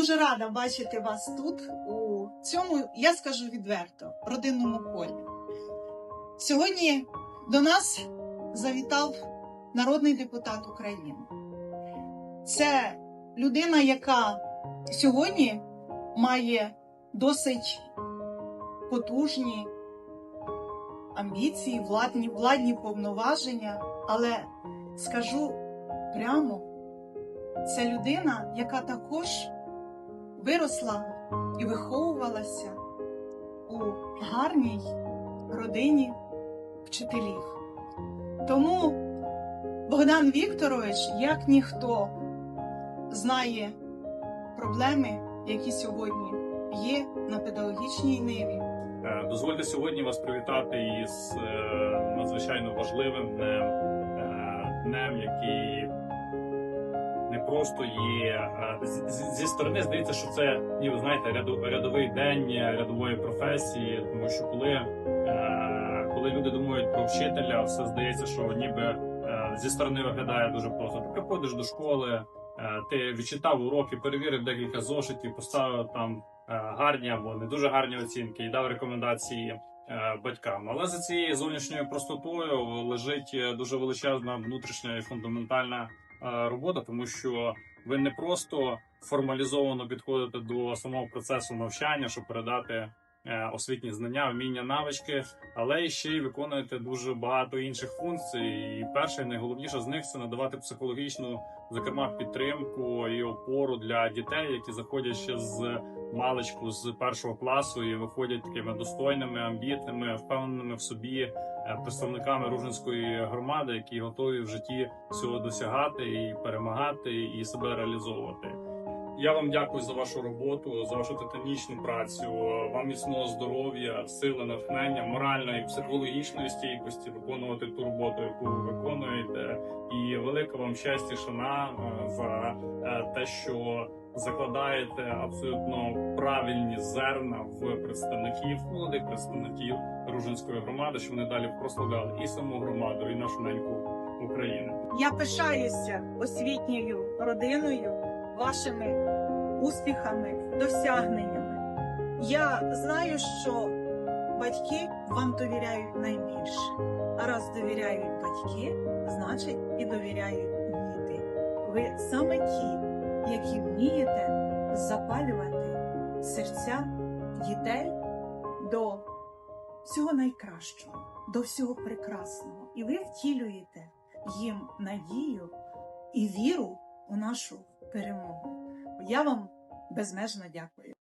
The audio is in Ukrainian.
дуже рада бачити вас тут, у цьому, я скажу відверто, родинному колі. Сьогодні до нас завітав народний депутат України. Це людина, яка сьогодні має досить потужні амбіції, владні, владні повноваження, але скажу прямо, це людина, яка також виросла і виховувалася у гарній родині вчителів. Тому Богдан Вікторович, як ніхто, знає проблеми, які сьогодні є на педагогічній ниві. Е, Дозвольте сьогодні вас привітати із е, надзвичайно важливим днем, е, днем, який просто є зі сторони. Здається, що це ніби знаєте, ряду- рядовий день рядової професії, тому що коли, е, коли люди думають про вчителя, все здається, що ніби е, зі сторони виглядає дуже просто. Ти приходиш до школи, е, ти відчитав уроки, перевірив декілька зошитів, поставив там гарні або не дуже гарні оцінки і дав рекомендації батькам. Але за цією зовнішньою простотою лежить дуже величезна внутрішня і фундаментальна робота, тому що ви не просто формалізовано підходите до самого процесу навчання, щоб передати е, освітні знання, вміння, навички, але ще й виконуєте дуже багато інших функцій. І перше, найголовніше з них це надавати психологічну, зокрема, підтримку і опору для дітей, які заходять ще з маличку з першого класу і виходять такими достойними, амбітними, впевненими в собі е, представниками Ружинської громади, які готові в житті всього досягати і перемагати, і себе реалізовувати. Я вам дякую за вашу роботу, за вашу титанічну працю. Вам міцного здоров'я, сили, натхнення, моральної, психологічної стійкості виконувати ту роботу, яку ви виконуєте. І велика вам щастя, шана е, за е, те, що закладаєте абсолютно правильні зерна в представників, молодих представників Ружинської громади, що вони далі прославляли і саму громаду, і нашу неньку Україну. Я пишаюся освітньою родиною, вашими успіхами, досягненнями. Я знаю, що батьки вам довіряють найбільше. А раз довіряють батьки, значить і довіряють діти. Ви саме ті, які вмієте запалювати серця дітей до всього найкращого, до всього прекрасного. І ви втілюєте їм надію і віру у нашу перемогу. Я вам безмежно дякую.